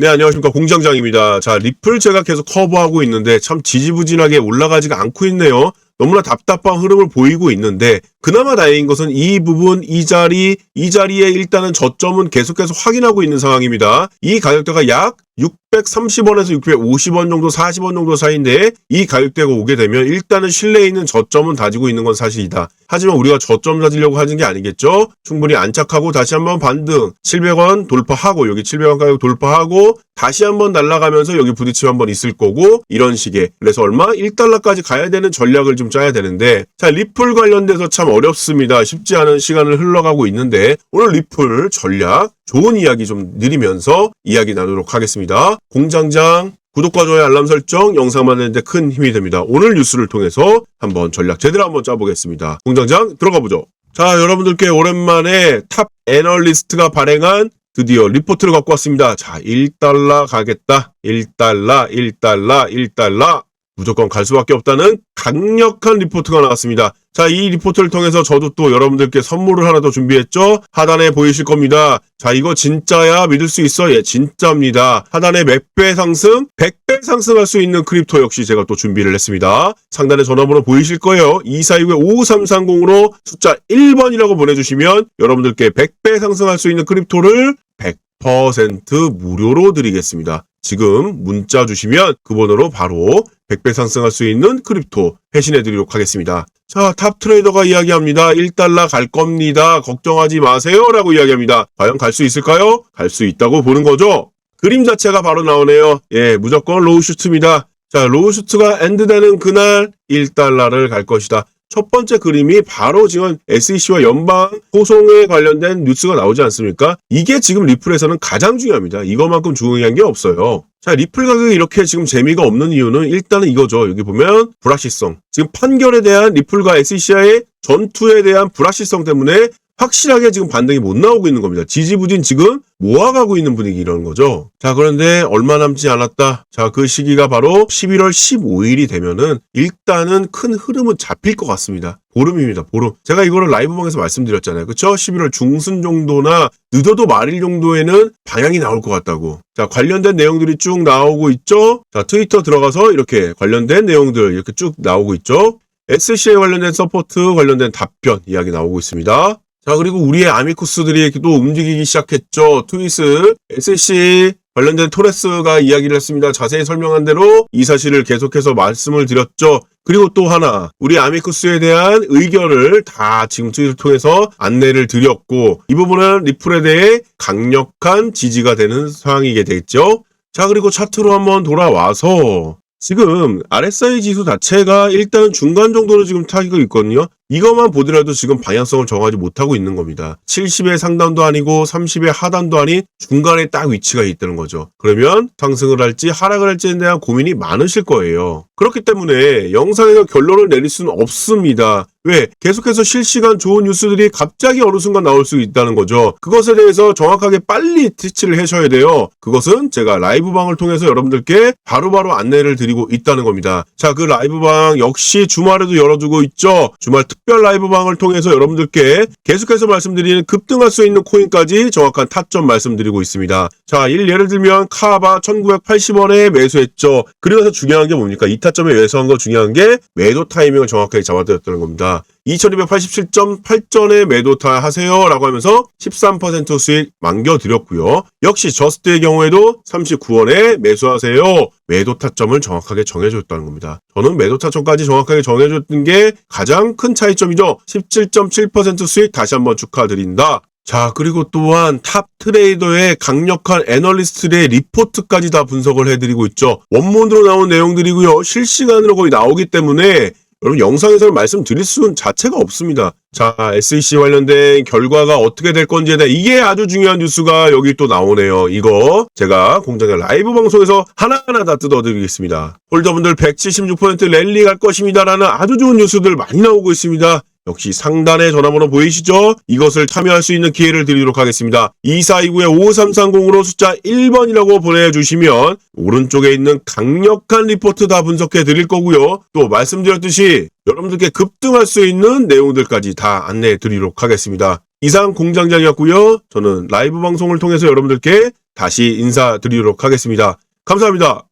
네, 안녕하십니까. 공장장입니다. 자, 리플 제가 계속 커버하고 있는데 참 지지부진하게 올라가지가 않고 있네요. 너무나 답답한 흐름을 보이고 있는데 그나마 다행인 것은 이 부분, 이 자리, 이 자리에 일단은 저점은 계속해서 확인하고 있는 상황입니다. 이 가격대가 약 630원에서 650원 정도, 40원 정도 사이인데 이 가격대가 오게 되면 일단은 실내에 있는 저점은 다지고 있는 건 사실이다. 하지만 우리가 저점 다지려고 하는 게 아니겠죠? 충분히 안착하고 다시 한번 반등 700원 돌파하고 여기 700원 가격 돌파하고 다시 한번 날아가면서 여기 부딪힘 한번 있을 거고 이런 식의 그래서 얼마 1달러까지 가야 되는 전략을 좀 짜야 되는데 자 리플 관련돼서 참 어렵습니다. 쉽지 않은 시간을 흘러가고 있는데 오늘 리플 전략 좋은 이야기 좀 드리면서 이야기 나누도록 하겠습니다. 공장장 구독과 좋아요 알람 설정 영상 만드는데 큰 힘이 됩니다. 오늘 뉴스를 통해서 한번 전략 제대로 한번 짜보겠습니다. 공장장 들어가 보죠. 자 여러분들께 오랜만에 탑 애널리스트가 발행한 드디어 리포트를 갖고 왔습니다. 자 1달러 가겠다. 1달러 1달러 1달러 무조건 갈 수밖에 없다는 강력한 리포트가 나왔습니다. 자, 이 리포트를 통해서 저도 또 여러분들께 선물을 하나 더 준비했죠? 하단에 보이실 겁니다. 자, 이거 진짜야? 믿을 수 있어? 예, 진짜입니다. 하단에 몇 배 상승? 100 배 상승할 수 있는 크립토 역시 제가 또 준비를 했습니다. 상단에 전화번호 보이실 거예요. 2469-5330으로 숫자 1번이라고 보내주시면 여러분들께 100배 상승할 수 있는 크립토를 100% 무료로 드리겠습니다. 지금 문자 주시면 그 번호로 바로 100배 상승할 수 있는 크립토 회신해 드리도록 하겠습니다. 자, 탑 트레이더가 이야기합니다. 1달러 갈 겁니다. 걱정하지 마세요. 라고 이야기합니다. 과연 갈 수 있을까요? 갈 수 있다고 보는 거죠. 그림 자체가 바로 나오네요. 예, 무조건 로우 슈트입니다. 자, 로우 슈트가 엔드되는 그날 1달러를 갈 것이다. 첫 번째 그림이 바로 지금 SEC와 연방 소송에 관련된 뉴스가 나오지 않습니까? 이게 지금 리플에서는 가장 중요합니다. 이것만큼 중요한 게 없어요. 자, 리플 가격이 이렇게 지금 재미가 없는 이유는 일단은 이거죠. 여기 보면 불확실성. 지금 판결에 대한 리플과 SEC와의 전투에 대한 불확실성 때문에 확실하게 지금 반등이 못 나오고 있는 겁니다. 지지부진 지금 모아가고 있는 분위기 이런 거죠. 자, 그런데 얼마 남지 않았다. 자, 그 시기가 바로 11월 15일이 되면은 일단은 큰 흐름은 잡힐 것 같습니다. 보름입니다. 보름. 제가 이거를 라이브방에서 말씀드렸잖아요. 그쵸? 11월 중순 정도나 늦어도 말일 정도에는 방향이 나올 것 같다고. 자, 관련된 내용들이 쭉 나오고 있죠? 자, 트위터 들어가서 이렇게 관련된 내용들 이렇게 쭉 나오고 있죠? SC에 관련된 서포트 관련된 답변 이야기 나오고 있습니다. 자, 그리고 우리의 아미쿠스들이 또 움직이기 시작했죠. 트윗을 SC 관련된 토레스가 이야기를 했습니다. 자세히 설명한 대로 이 사실을 계속해서 말씀을 드렸죠. 그리고 또 하나, 우리 아미쿠스에 대한 의견을 다 지금 트윗을 통해서 안내를 드렸고, 이 부분은 리플에 대해 강력한 지지가 되는 상황이게 되겠죠. 자, 그리고 차트로 한번 돌아와서, 지금 RSI 지수 자체가 일단은 중간 정도로 지금 타기가 있거든요. 이것만 보더라도 지금 방향성을 정하지 못하고 있는 겁니다. 70의 상단도 아니고 30의 하단도 아닌 중간에 딱 위치가 있다는 거죠. 그러면 상승을 할지 하락을 할지에 대한 고민이 많으실 거예요. 그렇기 때문에 영상에서 결론을 내릴 수는 없습니다. 왜? 계속해서 실시간 좋은 뉴스들이 갑자기 어느 순간 나올 수 있다는 거죠. 그것에 대해서 정확하게 빨리 티치를 하셔야 돼요. 그것은 제가 라이브방을 통해서 여러분들께 바로 바로 안내를 드리고 있다는 겁니다. 자, 그 라이브방 역시 주말에도 열어두고 있죠. 주말 특별 라이브방을 통해서 여러분들께 계속해서 말씀드리는 급등할 수 있는 코인까지 정확한 타점 말씀드리고 있습니다. 자, 일 예를 들면 카바 1980원에 매수했죠. 그래서 중요한 게 뭡니까? 이 타점에 매수한 거 중요한 게 매도 타이밍을 정확하게 잡아드렸다는 겁니다. 2287.8전에 매도타 하세요 라고 하면서 13% 수익 만겨드렸고요. 역시 저스트의 경우에도 39원에 매수하세요. 매도 타점을 정확하게 정해줬다는 겁니다. 저는 매도 타점까지 정확하게 정해줬던 게 가장 큰 차이점이죠. 17.7% 수익 다시 한번 축하드린다. 자, 그리고 또한 탑 트레이더의 강력한 애널리스트의 리포트까지 다 분석을 해드리고 있죠. 원문으로 나온 내용들이고요. 실시간으로 거의 나오기 때문에 여러분 영상에서는 말씀드릴 수는 자체가 없습니다. 자, SEC 관련된 결과가 어떻게 될 건지에 대해 이게 아주 중요한 뉴스가 여기 또 나오네요. 이거 제가 공장의 라이브 방송에서 하나하나 다 뜯어드리겠습니다. 홀더분들 176% 랠리 갈 것입니다라는 아주 좋은 뉴스들 많이 나오고 있습니다. 역시 상단에 전화번호 보이시죠? 이것을 참여할 수 있는 기회를 드리도록 하겠습니다. 2429-5330으로 숫자 1번이라고 보내주시면 오른쪽에 있는 강력한 리포트 다 분석해 드릴 거고요. 또 말씀드렸듯이 여러분들께 급등할 수 있는 내용들까지 다 안내해 드리도록 하겠습니다. 이상 공장장이었고요. 저는 라이브 방송을 통해서 여러분들께 다시 인사드리도록 하겠습니다. 감사합니다.